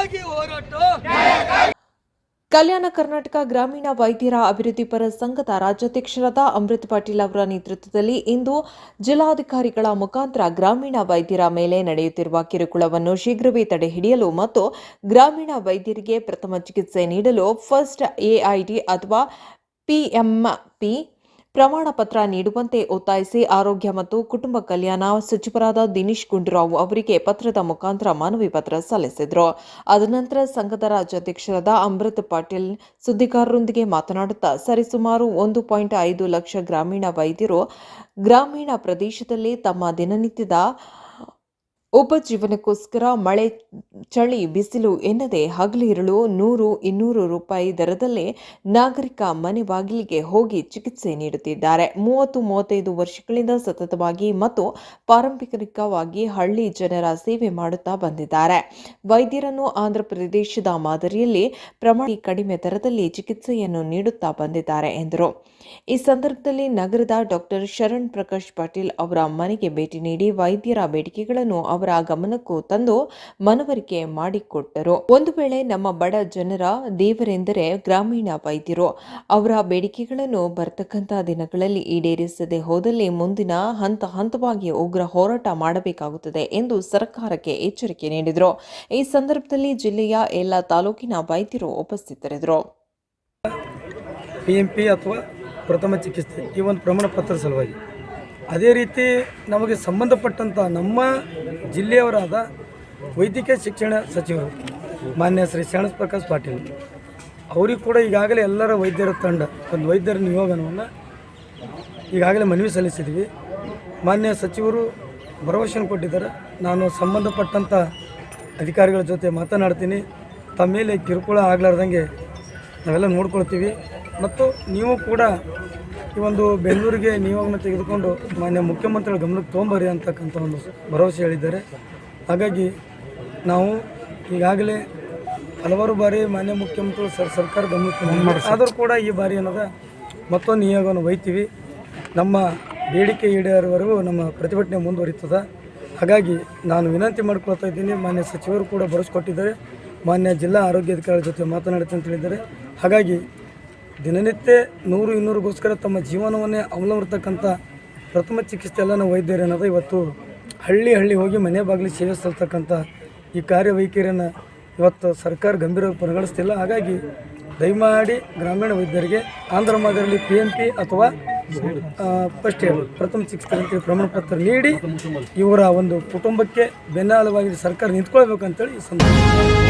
ಜಯಕ್ಕಾಗಿ ಹೋರಾಟ. ಕಲ್ಯಾಣ ಕರ್ನಾಟಕ ಗ್ರಾಮೀಣ ವೈದ್ಯರ ಅಭಿವೃದ್ಧಿಪರ ಸಂಘದ ರಾಜ್ಯಾಧ್ಯಕ್ಷರಾದ ಅಮೃತ್ ಪಾಟೀಲ್ ಅವರ ನೇತೃತ್ವದಲ್ಲಿ ಇಂದು ಜಿಲ್ಲಾಧಿಕಾರಿಗಳ ಮುಖಾಂತರ ಗ್ರಾಮೀಣ ವೈದ್ಯರ ಮೇಲೆ ನಡೆಯುತ್ತಿರುವ ಕಿರುಕುಳವನ್ನು ಶೀಘ್ರವೇ ತಡೆ ಹಿಡಿಯಲು ಮತ್ತು ಗ್ರಾಮೀಣ ವೈದ್ಯರಿಗೆ ಪ್ರಥಮ ಚಿಕಿತ್ಸೆ ನೀಡಲು ಫಸ್ಟ್ ಎಐಡಿ ಅಥವಾ ಪಿಎಂಪಿ ಪ್ರಮಾಣ ಪತ್ರ ನೀಡುವಂತೆ ಒತ್ತಾಯಿಸಿ ಆರೋಗ್ಯ ಮತ್ತು ಕುಟುಂಬ ಕಲ್ಯಾಣ ಸಚಿವರಾದ ದಿನೇಶ್ ಗುಂಡೂರಾವ್ ಅವರಿಗೆ ಪತ್ರದ ಮುಖಾಂತರ ಮನವಿ ಪತ್ರ ಸಲ್ಲಿಸಿದರು. ಅದನಂತರ ಸಂಘದ ರಾಜ್ಯಾಧ್ಯಕ್ಷರಾದ ಅಮೃತ್ ಪಾಟೀಲ್ ಸುದ್ದಿಗಾರರೊಂದಿಗೆ ಮಾತನಾಡುತ್ತಾ ಸರಿಸುಮಾರು ಒಂದು ಪಾಯಿಂಟ್ ಐದು ಲಕ್ಷ ಗ್ರಾಮೀಣ ವೈದ್ಯರು ಗ್ರಾಮೀಣ ಪ್ರದೇಶದಲ್ಲಿ ತಮ್ಮ ದಿನನಿತ್ಯದ ಉಪಜೀವನಕ್ಕೋಸ್ಕರ ಮಳೆ, ಚಳಿ, ಬಿಸಿಲು ಎನ್ನದೆ ಹಗಲಿರುಳು ನೂರು, ಇನ್ನೂರು ರೂಪಾಯಿ ದರದಲ್ಲಿ ನಾಗರಿಕ ಮನೆ ಬಾಗಿಲಿಗೆ ಹೋಗಿ ಚಿಕಿತ್ಸೆ ನೀಡುತ್ತಿದ್ದಾರೆ. ಮೂವತ್ತು, ಮೂವತ್ತೈದು ವರ್ಷಗಳಿಂದ ಸತತವಾಗಿ ಮತ್ತು ಪಾರಂಪರಿಕವಾಗಿ ಹಳ್ಳಿ ಜನರ ಸೇವೆ ಮಾಡುತ್ತಾ ಬಂದಿದ್ದಾರೆ. ವೈದ್ಯರನ್ನು ಆಂಧ್ರಪ್ರದೇಶದ ಮಾದರಿಯಲ್ಲಿ ಪ್ರಮಾಣ ಕಡಿಮೆ ದರದಲ್ಲಿ ಚಿಕಿತ್ಸೆಯನ್ನು ನೀಡುತ್ತಾ ಬಂದಿದ್ದಾರೆ ಎಂದರು. ಈ ಸಂದರ್ಭದಲ್ಲಿ ನಗರದ ಡಾಕ್ಟರ್ ಶರಣ್ ಪ್ರಕಾಶ್ ಪಾಟೀಲ್ ಅವರ ಮನೆಗೆ ಭೇಟಿ ನೀಡಿ ವೈದ್ಯರ ಬೇಡಿಕೆಗಳನ್ನು ಅವರ ಗಮನಕ್ಕೂ ತಂದು ಮನವರಿಕೆ ಮಾಡಿಕೊಟ್ಟರು. ಒಂದು ವೇಳೆ ನಮ್ಮ ಬಡ ಜನರ ದೇವರೆಂದರೆ ಗ್ರಾಮೀಣ ವೈದ್ಯರು. ಅವರ ಬೇಡಿಕೆಗಳನ್ನು ಬರ್ತಕ್ಕಂಥ ದಿನಗಳಲ್ಲಿ ಈಡೇರಿಸದೆ ಹೋದಲ್ಲಿ ಮುಂದಿನ ಹಂತ ಹಂತವಾಗಿ ಉಗ್ರ ಹೋರಾಟ ಮಾಡಬೇಕಾಗುತ್ತದೆ ಎಂದು ಸರ್ಕಾರಕ್ಕೆ ಎಚ್ಚರಿಕೆ ನೀಡಿದರು. ಈ ಸಂದರ್ಭದಲ್ಲಿ ಜಿಲ್ಲೆಯ ಎಲ್ಲ ತಾಲೂಕಿನ ವೈದ್ಯರು ಉಪಸ್ಥಿತರಿದ್ದರು. ಪಿ ಎಂ ಪಿ ಅಥವಾ ಪ್ರಥಮ ಚಿಕಿತ್ಸೆ ಈ ಒಂದು ಪ್ರಮಾಣ ಪತ್ರ ಸಲುವಾಗಿ. ಅದೇ ರೀತಿ ನಮಗೆ ಸಂಬಂಧಪಟ್ಟಂಥ ನಮ್ಮ ಜಿಲ್ಲೆಯವರಾದ ವೈದ್ಯಕೀಯ ಶಿಕ್ಷಣ ಸಚಿವರು ಮಾನ್ಯ ಶ್ರೀ ಶರಣ ಪ್ರಕಾಶ್ ಪಾಟೀಲ್ ಅವರಿಗೆ ಕೂಡ ಈಗಾಗಲೇ ಎಲ್ಲರ ವೈದ್ಯರ ತಂಡ, ಒಂದು ವೈದ್ಯರ ನಿಯೋಗನವನ್ನು ಈಗಾಗಲೇ ಮನವಿ ಸಲ್ಲಿಸಿದ್ವಿ. ಮಾನ್ಯ ಸಚಿವರು ಭರವಸೆಯನ್ನು ಕೊಟ್ಟಿದ್ದಾರೆ. ನಾನು ಸಂಬಂಧಪಟ್ಟಂಥ ಅಧಿಕಾರಿಗಳ ಜೊತೆ ಮಾತನಾಡ್ತೀನಿ. ತಮ್ಮ ಮೇಲೆ ಕಿರುಕುಳ ಆಗಲಾರ್ದಂಗೆ ನಾವೆಲ್ಲ ನೋಡ್ಕೊಳ್ತೀವಿ. ಮತ್ತು ನೀವು ಕೂಡ ಈ ಒಂದು ಬೆಂಗಳೂರಿಗೆ ನಿಯೋಗನ ತೆಗೆದುಕೊಂಡು ಮಾನ್ಯ ಮುಖ್ಯಮಂತ್ರಿಗಳ ಗಮನಕ್ಕೆ ತೊಗೊಂಬರ್ರಿ ಅಂತಕ್ಕಂಥ ಒಂದು ಭರವಸೆ ಹೇಳಿದ್ದಾರೆ. ಹಾಗಾಗಿ ನಾವು ಈಗಾಗಲೇ ಹಲವಾರು ಬಾರಿ ಮಾನ್ಯ ಮುಖ್ಯಮಂತ್ರಿಗಳು ಸರ್ ಸರ್ಕಾರ ಗಮನಕ್ಕೆ. ಆದರೂ ಕೂಡ ಈ ಬಾರಿ ಏನದ ಮತ್ತೊಂದು ನಿಯೋಗವನ್ನು ಒಯ್ತೀವಿ. ನಮ್ಮ ಬೇಡಿಕೆ ಈಡೇರುವವರೆಗೂ ನಮ್ಮ ಪ್ರತಿಭಟನೆ ಮುಂದುವರಿತದ. ಹಾಗಾಗಿ ನಾನು ವಿನಂತಿ ಮಾಡ್ಕೊಳ್ತಾ ಇದ್ದೀನಿ ಮಾನ್ಯ ಸಚಿವರು ಕೂಡ ಬರೆಸ್ಕೊಟ್ಟಿದ್ದಾರೆ ಮಾನ್ಯ ಜಿಲ್ಲಾ ಆರೋಗ್ಯಾಧಿಕಾರಿಗಳ ಜೊತೆ ಮಾತನಾಡುತ್ತೆ ಅಂತ ಹೇಳಿದ್ದಾರೆ. ಹಾಗಾಗಿ ದಿನನಿತ್ಯ ನೂರು ಇನ್ನೂರಿಗೋಸ್ಕರ ತಮ್ಮ ಜೀವನವನ್ನೇ ಅವಲಂಬಿರ್ತಕ್ಕಂಥ ಪ್ರಥಮ ಚಿಕಿತ್ಸೆ ಎಲ್ಲ ನಾವು ವೈದ್ಯರು ಏನದ ಇವತ್ತು ಹಳ್ಳಿ ಹಳ್ಳಿ ಹೋಗಿ ಮನೆ ಬಾಗಿಲು ಸೇವೆ ಸಲ್ತಕ್ಕಂಥ ಈ ಕಾರ್ಯವೈಖರಿಯನ್ನು ಇವತ್ತು ಸರ್ಕಾರ ಗಂಭೀರವಾಗಿ ಪರಿಗಣಿಸ್ತಿಲ್ಲ. ಹಾಗಾಗಿ ದಯಮಾಡಿ ಗ್ರಾಮೀಣ ವೈದ್ಯರಿಗೆ ಆಂಧ್ರ ಮಾದರಿಯಲ್ಲಿ ಪಿ ಎಂ ಪಿ ಅಥವಾ ಫಸ್ಟ್ ಏಡ್ ಪ್ರಥಮ ಚಿಕಿತ್ಸೆ ಪ್ರಮಾಣ ಪತ್ರ ನೀಡಿ ಇವರ ಒಂದು ಕುಟುಂಬಕ್ಕೆ ಬೆನ್ನಾಲವಾಗಿ ಸರ್ಕಾರ ನಿಂತ್ಕೊಳ್ಬೇಕಂತೇಳಿ ಈ ಸಂದರ್ಭ